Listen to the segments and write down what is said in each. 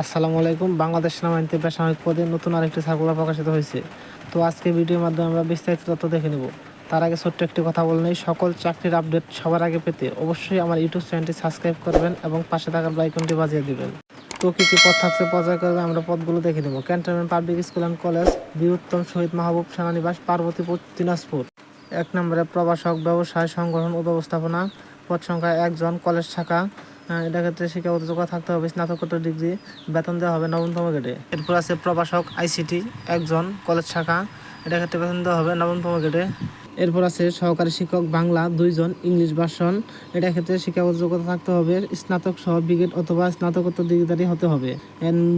আসসালামু আলাইকুম। বাংলাদেশ সেনাবাহিনীতে বেসামরিক পদে নতুন আরেকটি সার্কুলার প্রকাশিত হয়েছে। তো আজকে ভিডিওর মাধ্যমে আমরা বিস্তারিত তথ্য দেখে নেব। তার আগে ছোট্ট একটি কথা বলে নেই, সকল চাকরির আপডেট সবার আগে পেতে অবশ্যই আমার ইউটিউব চ্যানেলটি সাবস্ক্রাইব করবেন এবং পাশে থাকার আইকনটি বাজিয়ে দিবেন। তো কী কী পদ থাকছে পর্যায় করবে আমরা পদগুলো দেখে নেব। Cantonment, public school and college Bir Uttam শহীদ মাহবুব সেনানিবাস, পার্বতীপুর, দিনাজপুর। এক নম্বরে প্রবাসক ব্যবসায়, সংগঠন ও ব্যবস্থাপনা। পদ সংখ্যা একজন, কলেজ শাখা। আহ, এটা ক্ষেত্রে শিক্ষাগত থাকতে হবে স্নাতকোত্তর ডিগ্রি বেতন দেওয়া হবে নবমতম গ্রেডে এরপর আছে প্রভাষক আইসিটি একজন কলেজ শাখা এটা ক্ষেত্রে বেতন দেওয়া হবে নবমতম গ্রেডে এরপর আছে সহকারী শিক্ষক বাংলা দুইজন ইংলিশ ভার্সন এটা ক্ষেত্রে শিক্ষাগত যোগ্যতা থাকতে হবে স্নাতক সহ ব্রিগেড অথবা স্নাতকোত্তর ডিগ্রিধারী হতে হবে।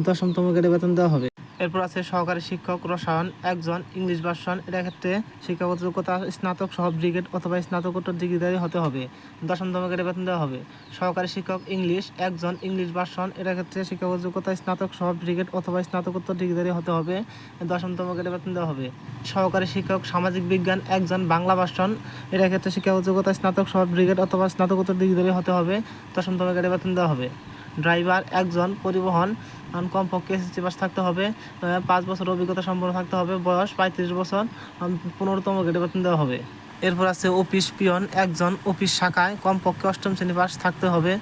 দশমতম গেটে বেতন দেওয়া হবে। এরপর আছে সহকারী শিক্ষক, রসায়ন, একজন ইংলিশ ভার্সন। এটা ক্ষেত্রে শিক্ষাগত যোগ্যতা স্নাতক সহ ব্রিগেড অথবা স্নাতকোত্তর ডিগ্রিধারী হতে হবে। দশমতম গ্রেডে বেতন দেওয়া হবে। সহকারী শিক্ষক, ইংলিশ, একজন ইংলিশ ভার্সন। এটা ক্ষেত্রে শিক্ষাগত যোগ্যতা স্নাতক সহ ব্রিগেড অথবা স্নাতকোত্তর ডিগ্রিধারী হতে হবে। দশমতম গ্রেডে বেতন দেওয়া হবে। সহকারী শিক্ষক, সামাজিক বিজ্ঞান, একজন বাংলা ভার্সন। এটা ক্ষেত্রে শিক্ষাগত যোগ্যতা স্নাতক সহ ব্রিগেড অথবা স্নাতকোত্তর ডিগ্রিধারী হতে হবে। দশমতম গ্রেডে বেতন দেওয়া হবে। ড্রাইভার, একজন পরিবহন। কমপক্ষে এসএসসি পাস থাকতে হবে। পাঁচ বছর অভিজ্ঞতা সম্পন্ন থাকতে হবে। বয়স পঁয়ত্রিশ বছর। পনেরোতম গ্রেডে বেতন দেওয়া হবে। এরপর আছে অফিস পিয়ন। একজন অফিস শাখায় কমপক্ষে অষ্টম শ্রেণি পাস থাকতে হবে।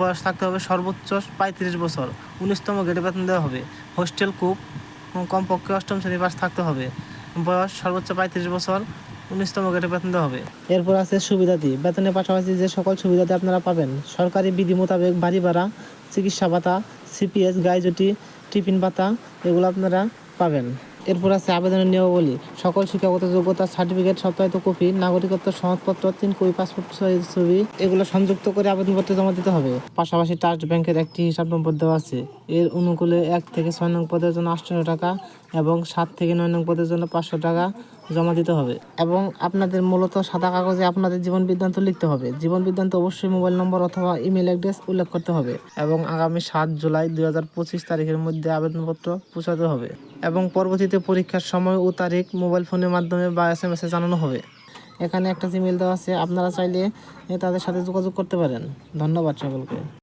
বয়স থাকতে হবে সর্বোচ্চ পঁয়ত্রিশ বছর। উনিশতম গ্রেডে বেতন দেওয়া হবে। হোস্টেল উম, কমপক্ষে অষ্টম শ্রেণি পাস থাকতে হবে। বয়স সর্বোচ্চ পঁয়ত্রিশ বছর। উনিশতম গ্রেডে বেতন দেওয়া হবে। এরপর আছে সুবিধাদি। বেতনের পাশাপাশি যে সকল সুবিধাদি আপনারা পাবেন সরকারি বিধি মোতাবেক বাড়ি ভাড়া চিকিৎসা ভাতা সিপিএস গাইজুটি টিফিন পাতা, এগুলো আপনারা পাবেন। এরপর আছে আবেদনের নিয়মাবলী। সকল শিক্ষাগত যোগ্যতা, সার্টিফিকেট, সপ্তাহিত কপি, নাগরিকত্ব, সনদপত্র, তিন কপি, পাসপোর্ট সাইজ ছবি, এগুলো সংযুক্ত করে আবেদনপত্র জমা দিতে হবে। পাশাপাশি ট্রাস্ট ব্যাংকের একটি হিসাব নম্বর দেওয়া আছে। এর অনুকূলে এক থেকে ছয় নং পদের জন্য আটশো টাকা এবং সাত থেকে নয় নং পদের জন্য পাঁচশো টাকা জমা দিতে হবে। এবং আপনাদের মূলত সাদা কাগজে আপনাদের জীবন বৃত্তান্ত লিখতে হবে। জীবন বৃত্তান্ত অবশ্যই মোবাইল নম্বর অথবা ইমেল অ্যাড্রেস উল্লেখ করতে হবে এবং আগামী সাত জুলাই দুই হাজার পঁচিশ তারিখের মধ্যে আবেদনপত্র পৌঁছাতে হবে এবং পরবর্তীতে পরীক্ষার সময় ও তারিখ মোবাইল ফোনের মাধ্যমে বা এস এম এসে জানানো হবে। এখানে একটা জিমেল দেওয়া আছে। আপনারা চাইলে তাদের সাথে যোগাযোগ করতে পারেন। ধন্যবাদ সকলকে।